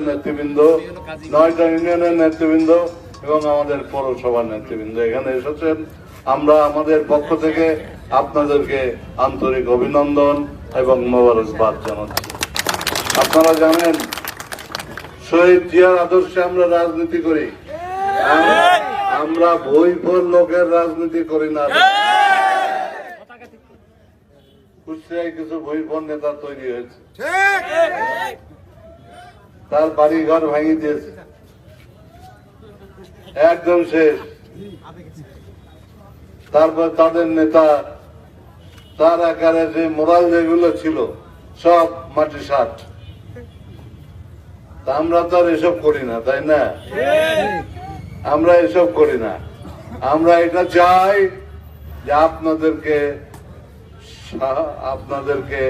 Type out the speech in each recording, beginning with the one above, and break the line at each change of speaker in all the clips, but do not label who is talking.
উপজেলার নেতৃবৃন্দ, নয়টা ইউনিয়নের নেতৃবৃন্দ এবং আমাদের পৌরসভার নেতৃবৃন্দ এখানে এসেছেন। আমরা আমাদের পক্ষ থেকে আপনাদেরকে আন্তরিক অভিনন্দন এবং মোবারকবাদ জানাচ্ছি। আপনারা জানেন, শহীদ জিয়ার আদর্শে আমরা রাজনীতি করি। আম- আমরা বইফল লোকের রাজনীতি করি না। কিছু বইফল নেতা তৈরি হয়েছে। তার বাড়ি ঘর ভেঙে দিয়েছে। একদম শেষ। তারপর তাদের নেতা, তার আকারে যে মোরাল যেগুলো ছিল, সব মাটি সাট তা আমরা তো আর এসব করি না, তাই না? আমরা এসব করি না। আমরা এটা চাই যে আপনাদেরকে আপনাদেরকে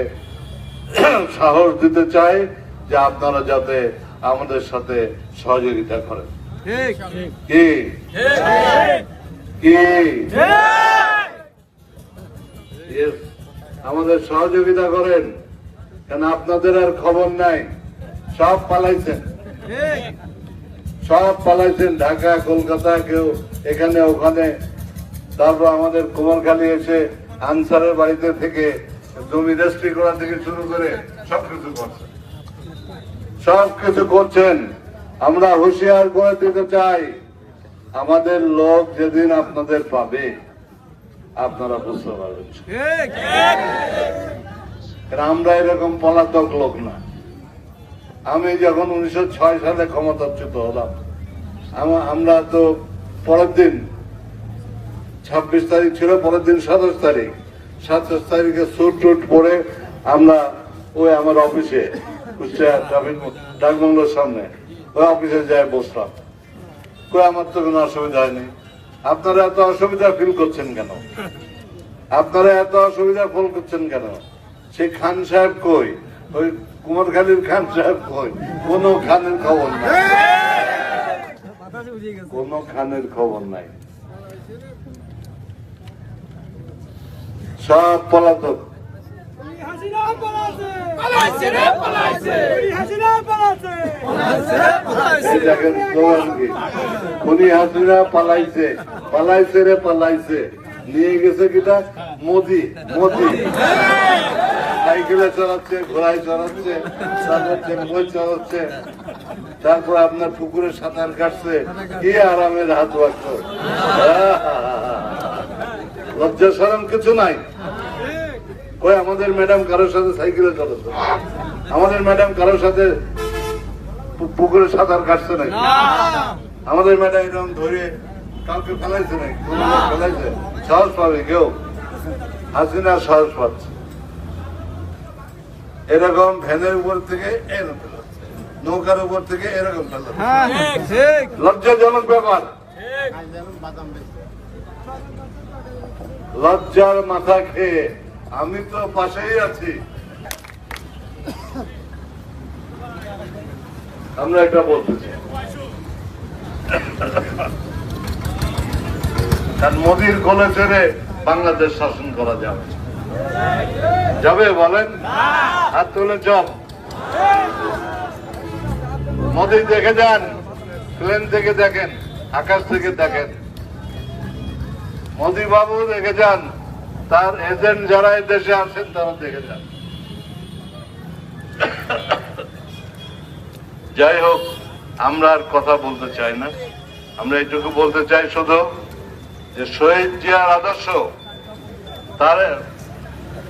সাহস দিতে চাই। যে আপনারা যাতে আমাদের সাথে সহযোগিতা করেন। কি? কি? আমাদের সহযোগিতা করেন কেন আপনাদের আর খবর নাই? সব পালাইছেন। সব পালাইছেন ঢাকা কলকাতা কেউ এখানে ওখানে। তারপর আমাদের কুমারখালী এসে আনসারের বাড়িতে থেকে জমি রেস্ট্রি করা থেকে শুরু করে সবকিছু করছেন সব কিছু করছেন। আমরা হুঁশিয়ার করে দিতে চাই। আমাদের লোক যেদিন আপনাদের পাবে আপনারা বুঝতে পারবেন। আমরা এরকম পলাতক লোক না। আমি যখন উনিশশো ছয় সালে ক্ষমতাচ্যুত হলাম আমরা তো পরের দিন ছাব্বিশ তারিখ ছিল পরের দিন সাতাশ তারিখ। সাতাশ তারিখে স্যুট টুট পরে আমরা ওই আমার অফিসে সামনে। ওই অফিসে বসলাম। কই, আমার তো কোনো অসুবিধা হয়নি। আপনারা এত অসুবিধা ফিল করছেন কেন? আপনারা এত অসুবিধা ফল করছেন কেন? সেই খান সাহেব কই? ওই কুমারখালীর খান সাহেব কই? কোন খানের খবর নাই। কোন খানের খবর নাই। সব পলাতক।
পালাইছে পালাইছে।
রে, পালাইছে। নিয়ে গেছে কিটা? মোদি সাইকেলে চালাচ্ছে, ঘোড়ায় চালাচ্ছে চালাচ্ছে তারপর আপনার পুকুরে সাঁতার কাটছে। কি আরামের হাত বাক্য লজ্জা সরম কিছু নাই। ওই আমাদের ম্যাডাম কারোর সাথে সাইকেলে চালাচ্ছে আমাদের ম্যাডাম কারোর সাথে পুকুরে সাঁতার কাটছে নাকি? আমাদের ম্যাডাম এরকম ধরে কাউকে ফেলাইছে নাকি? ফেলাইছে? সাহস পাবে কেউ? হাসিনা সাহস পাচ্ছে। এরকম ভ্যানের উপর থেকে এরকম নৌকার উপর থেকে এরকম ফেলাচ্ছে। লজ্জাজনক ব্যাপার। লজ্জার মাথা খেয়ে আমি তো পাশেই আছি। আমরা এটা বলতে চাই। কারণ মোদির কোলে চড়ে বাংলাদেশ শাসন করা যাবে। যাবে বলেন? হাত তুলে চপ মোদি দেখে যান, প্লেন থেকে দেখেন, আকাশ থেকে দেখেন। মোদি বাবু দেখে যান। তার এজেন্ট যারা দেশে আসেন তারা দেখে যান। যাই হোক, আমরা আর কথা বলতে চাই না। আমরা এইটুকু বলতে চাই শুধু যে শহীদ জিয়ার আদর্শ, তার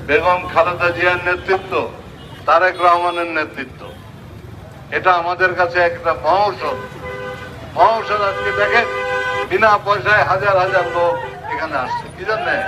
বেগম খালেদা জিয়ার নেতৃত্ব, তারেক রহমানের নেতৃত্ব। এটা আমাদের কাছে একটা মহৌষধ। মহৌষধ আজকে দেখেন, বিনা পয়সায় হাজার হাজার লোক এখানে আসছে। কি জানেন?